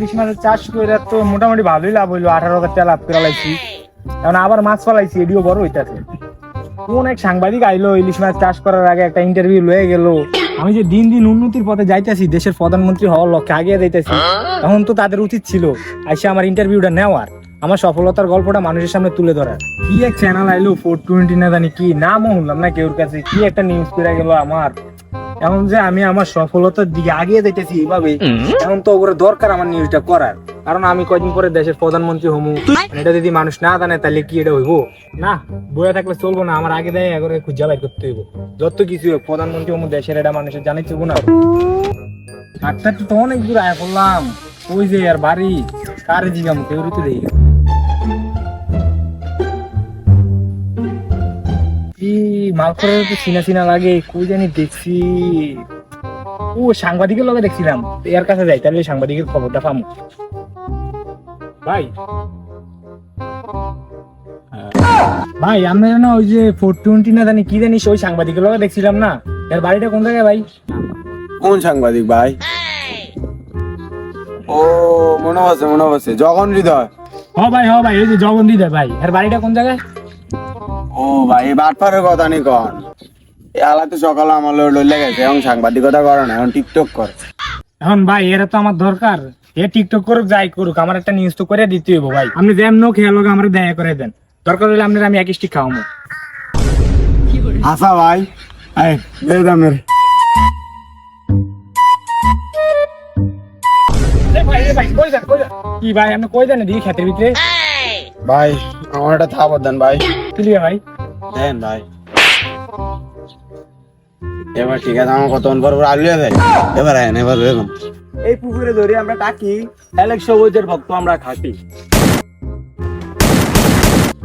ইলিশ মাছের চাষ করে তো মোটামুটি ভালোই লাভ হইল, আঠারো হাজার টাকা লাভ করে লাইছি। এখন আবার মাছ ফলাইছি, এডিও বড় হইতাছে। কোন এক সাংবাদিক আইলো, ইলিশ মাছ চাষ করার আগে একটা ইন্টারভিউ লয়ে গেল। আমি যে দিন দিন উন্নতির পথে যাইতেছি, দেশের প্রধানমন্ত্রী হওয়ার লক্ষ্যে আগে যাইতেছি। এখন তো তাদের উচিত ছিল, আইসে আমার ইন্টারভিউটা নেওয়ার, আমার সফলতার গল্পটা মানুষের সামনে তুলে ধরার। কি এক চ্যানেল আইলো ফোর টোয়েন্টি না জানি কি, নামও শুনলাম না কেউর কাছে, কি একটা নিউজ করে গেল আমার। এখন যে আমি আমার সফলতার দিকে আগিয়ে যাইতেছি এইভাবে এখন তো ওগুলো দরকার আমার নিউজটা করার। কারণ আমি কয়দিন পরে দেশের প্রধানমন্ত্রী হমু। এটা যদি মানুষ না জানে তাহলে কি এটা হইব? না বইয়া থাকলে চলবো না আমার আগে দেয় এগারে খুঁজা বাই করতে হইব। যত কিছু প্রধানমন্ত্রী হমু দেশের এটা মানুষের জানাই চলবো না। ডাক্তার তো অনেক দূর আয়া করলাম। ওই যে আর বাড়ি কার জিগাম কেউ তো দেখি কি মাল করে তো চিনা চিনা লাগে কই জানি দেখছি। ও সাংবাদিকের লগে দেখছিলাম এর কাছে যাই তাহলে সাংবাদিকের খবরটা পামু। ভাই। ভাই আমরা না ওই যে ফোর টোয়েন্টি না জানি কি জানিস ওই সাংবাদিকের লগে দেখছিলাম না। এর বাড়িটা কোন জায়গায় ভাই? কোন সাংবাদিক ভাই? ও মনে আছে মনে আছে জগন হৃদয়। হ ভাই হ ভাই ওই যে জগন্দি দে ভাই এর বাড়িটা কোন জায়গায়? ও ভাই এই বাটপারের কথা নি কন। এই আলাতে সকালে আমার লইলে গেছে এখন সাংবাদিকতা করে না এখন টিকটক করে। এখন ভাই এরা তো আমার দরকার। এ টিকটক করুক যাই করুক আমার একটা নিউজ তো করে দিতে হইব ভাই। আপনি যেমন খেয়াল হোক আমার দয়া করে দেন। দরকার হলে আপনার আমি এক স্টিক খাওয়াবো আসা ভাই এই দে দামের কি ভাই আপনি কই জানেন দিকে খেতে ভিতরে? ভাই আমার একটা থাপর দেন ভাই। ক্লিয়ার ভাই। দেন ভাই। এবার ঠিক আছে আমার কতক্ষণ পর পর আলু দেয় এবার আয়েন এবার এরকম এই পুকুরে ধরে আমরা টাকি অ্যালেক্স সবুজের ভক্ত আমরা খাটি।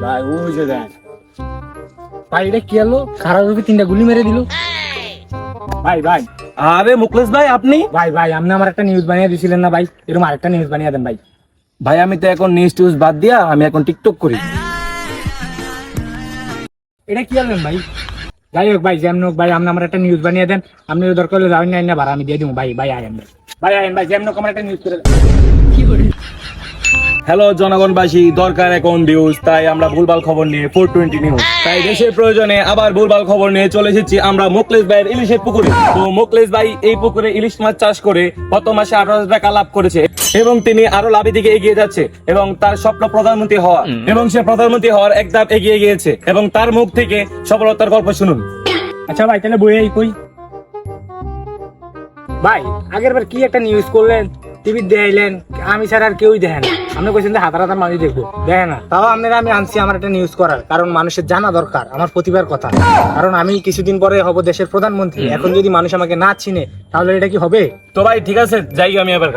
ভাই যে দেন ভাই এটা কি হলো খারাপ রূপে তিনটা গুলি মেরে দিল। ভাই ভাই। আরে মুকলেশ ভাই আপনি? ভাই ভাই আপনি আমার একটা নিউজ বানিয়ে দিছিলেন না ভাই? এরকম আরেকটা নিউজ বানিয়ে দেন ভাই। ভাই, আমি তো এখন নিউজ টিউজ বাদ দিয়া আমি এখন টিকটক করি। এটা কি হলেন ভাই? যাই হোক ভাই, যেমন হোক ভাই, আপনি আমার একটা নিউজ বানিয়ে দেন। আপনি দরকার হলে যাবেন, না ভাড়া আমি দিয়ে দিব। ভাই ভাই, আয়েন ভাই। ভাই, আয়েন ভাই, যেমন হোক আমার একটা নিউজ করে দেন। হ্যালো জনগণবাসী দরকার এখন নিউজ তাই আমরা ভুলভাল খবর নিয়ে ফোর টোয়েন্টি নিউজ তাই দেশের প্রয়োজনে আবার ভুলভাল খবর নিয়ে চলে এসেছি আমরা মোকলেশ ভাইয়ের ইলিশের পুকুরে। তো মোকলেশ ভাই এই পুকুরে ইলিশ মাছ চাষ করে গত মাসে আঠারো হাজার টাকা লাভ করেছে এবং তিনি আরও লাভের দিকে এগিয়ে যাচ্ছে এবং তার স্বপ্ন প্রধানমন্ত্রী হওয়া এবং সে প্রধানমন্ত্রী হওয়ার এক ধাপ এগিয়ে গিয়েছে এবং তার মুখ থেকে সফলতার গল্প শুনুন। আচ্ছা ভাই তাহলে বইয়েই কই? ভাই আগের বার কি একটা নিউজ করলেন? টিভি দেখাইলেন আমি ছাড়া আর কেউই দেখে না। আপনি কইছেন যে হাজার হাজার মানুষ দেখব। দেখে না। তাও আপনারা আমি আনছি আমার একটা নিউজ করার। কারণ মানুষের জানা দরকার আমার প্রতিভার কথা। কারণ আমি কিছুদিন পরে হব দেশের প্রধানমন্ত্রী। এখন যদি মানুষ আমাকে না চিনে তাহলে এটা কি হবে? তো ভাই ঠিক আছে যাই আমি এবার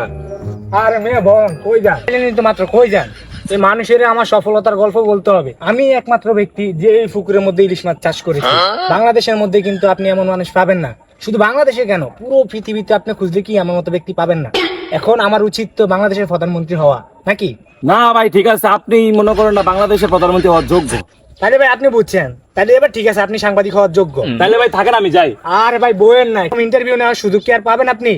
আরে মেয়ে বোন কই যান? তো মাত্র কই যান? এই মানুষের আমার সফলতার গল্প বলতে হবে। আমি একমাত্র ব্যক্তি যে এই পুকুরের মধ্যে ইলিশ মাছ চাষ করেছি। বাংলাদেশের মধ্যে কিন্তু আপনি এমন মানুষ পাবেন না। শুধু বাংলাদেশে কেন? পুরো পৃথিবীতে আপনি খুঁজলে কি আমার মতো ব্যক্তি পাবেন না? এখন আমার উচিত তো বাংলাদেশের প্রধানমন্ত্রী হওয়া নাকি? না ভাই ঠিক আছে আপনি মনে করেন না বাংলাদেশের প্রধানমন্ত্রী হওয়ার যোগ্য। তাহলে ভাই আপনি বুঝছেন। তাহলে এবার ঠিক আছে আপনি সাংবাদিক হওয়ার যোগ্য। তাহলে ভাই থাকেন আমি যাই। আর ভাই বইয়ের নাই। ইন্টারভিউ নেওয়ার সুযোগ কি আর পাবেন আপনি?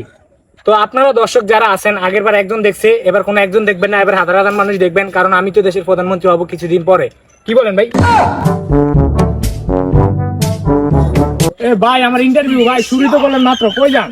তো আপনারা দর্শক যারা আছেন আগের বার একজন দেখছে এবার কোনো একজন দেখবেন না এবার হাজার হাজার মানুষ দেখবেন কারণ আমি তো দেশের প্রধানমন্ত্রী হব কিছুদিন পরে। কি বলেন ভাই? এ ভাই আমার ইন্টারভিউ ভাই শুরু তো করলেন মাত্র। কই যান?